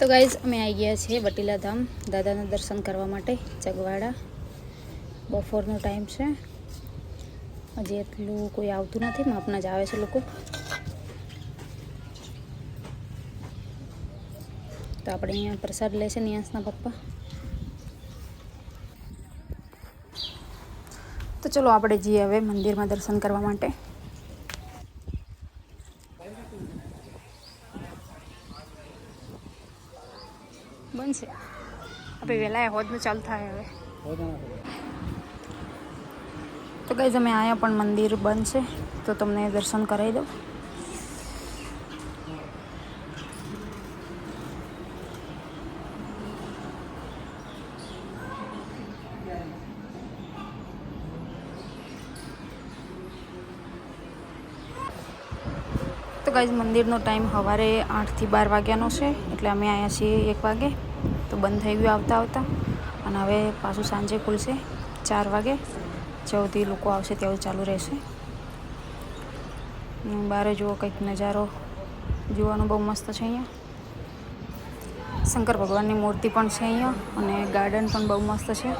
તો ગાઈઝ અમે આવી ગયા છીએ વટીલા ધામ દાદાના દર્શન કરવા માટે, ચગવાડા. બપોરનો ટાઈમ છે. હજી એટલું કોઈ આવતું નથી, માપના જ આવે છે લોકો. તો આપણે અહીંયા પ્રસાદ લે છે નિયાસના પપ્પા. તો ચલો આપણે જઈએ હવે મંદિરમાં દર્શન કરવા માટે. બનશે. આપણે વહેલા હોદનું ચાલુ થાય હવે. તો કઈ અમે અહીંયા પણ મંદિર છે તો તમને દર્શન કરાવી દઉં. તો ગાઈઝ મંદિરનો ટાઈમ સવારે આઠથી બાર વાગ્યાનો છે. એટલે અમે અહીંયા છીએ એક વાગે. તો બંધ થઈ ગયું આવતા આવતા. અને હવે પાછું સાંજે ખુલશે ચાર વાગે. જ્યાંથી લોકો આવશે ત્યાં ચાલુ રહેશે. બહાર જુઓ કંઈક નજારો જોવાનો બહુ મસ્ત છે અહીંયા. શંકર ભગવાનની મૂર્તિ પણ છે અહીંયા અને ગાર્ડન પણ બહુ મસ્ત છે.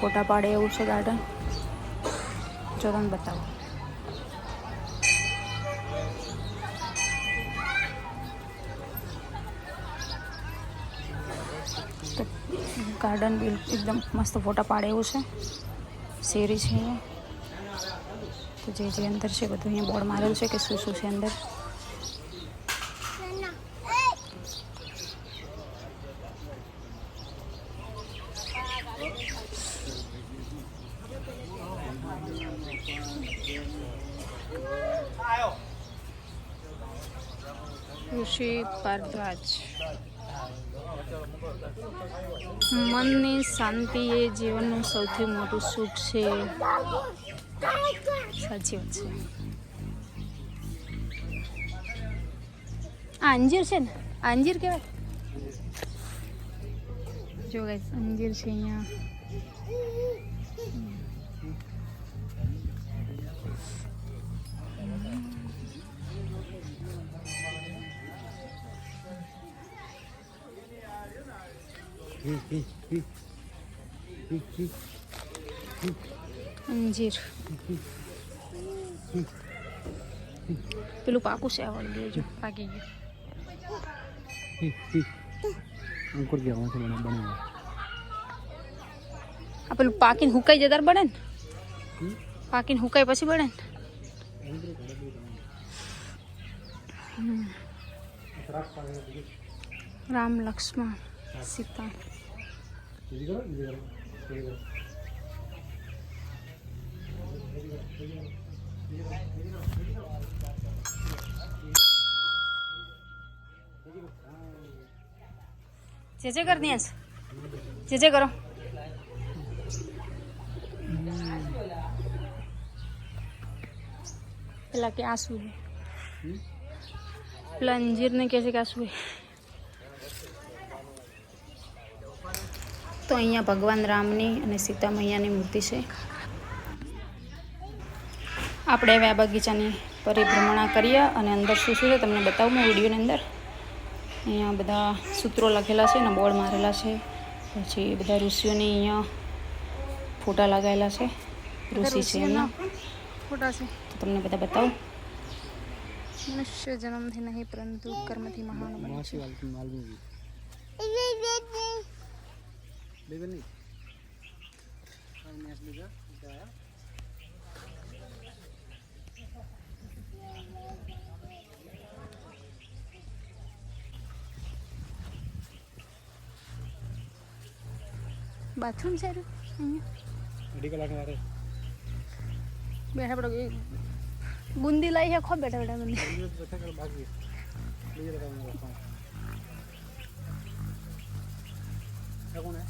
ફોટા પાડે એવું છે ગાર્ડન જો તમને બતાવો. ગાર્ડન બિલ એકદમ મસ્ત ફોટા પાડે એવું છે શેરી છે અહીંયા તો જે જે અંદર છે બધું અહીંયા બોર્ડ મારેલું છે કે શું શું છે અંદર ઋષિ ભારદ્વાજ મનની શાંતિ એ જીવનનું સૌથી મોટું સુખ છે. સાચી વાત છે. આ અંજીર છે ને? અંજીર કહેવાય જો guys, અંજીર છે અહીંયા. અંજીર. પેલું પાકું છે આવડ દેજો પાકી ગયું. અંકુર ગયા છે બને બને આ પેલું પાકીને હુકાઈ જતા બને ને? પાકીને હુકાઈ પછી બને ને. રામ લક્ષ્મણ. सीता। चेचे कर दिया। चेचे करो। हम्म। पेला के आँसू है। पेला हम्म। ने कैसे के आँसू है? તો અહીંયા ભગવાન રામની અને સીતા મૈયાની મૂર્તિ છે. આપણે હવે આ બગીચાની પરિભ્રમણા કરીએ અને અંદર શું શું છે તમને બતાવું હું વિડીયોની અંદર. અહીંયા બધા સૂત્રો લખેલા છે અને બોર્ડ મારેલા છે. પછી બધા ઋષિઓની અહીંયા ફોટા લગાવેલા છે. ઋષિ છે એમના ફોટા છે. તો તમને બધા બતાવું. મનુષ્ય જન્મથી નહીં પરંતુ કર્મથી મહાન માલવી બેબી નહીં. કાંઈ મેચ બીજા ગયા બાથરૂમ અહીંયા. અઢી કલાક વારે બેઠા પડો બુંદી લાવી છે ખો બેઠા બેઠા બુંદી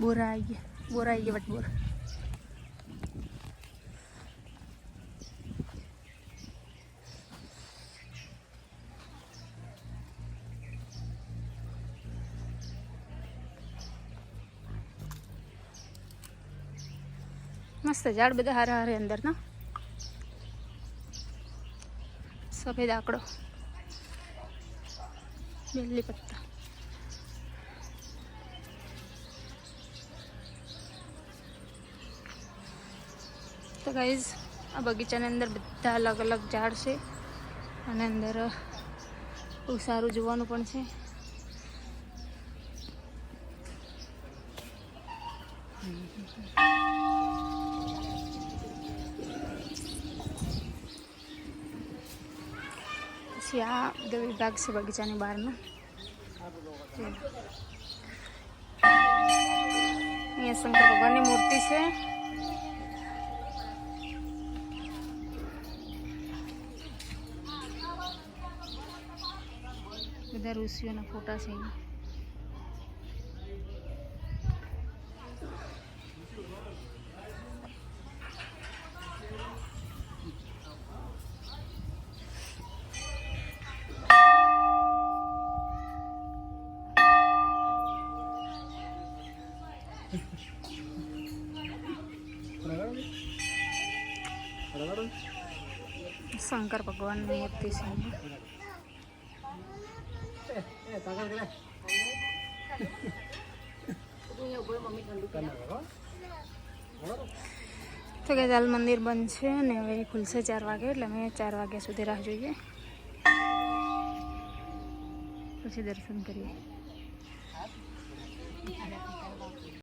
બોરા આવી ગયા બોરા આવી ગયા વટ બોરા મસ્ત ઝાડ બધા હારા હારે અંદર ના સફેદ આકડો બેલી પત્તા તો ગાઈઝ આ બગીચાની અંદર બધા અલગ અલગ ઝાડ છે અને અંદર બહુ સારું જોવાનું પણ છે. પછી આ બધો વિભાગ છે બગીચાની બહારનો અહીંયા શંકર ભગવાનની મૂર્તિ છે. બધા ઋષિઓના ફોટા છે અહીંયા. લગાડો લગાડો શંકર ભગવાનની મૂર્તિ છે તો કે ચાલ મંદિર બંધ છે અને હવે ખુલશે ચાર વાગે, એટલે અમે ચાર વાગ્યા સુધી રાહ જોઈએ. પછી દર્શન કરીએ.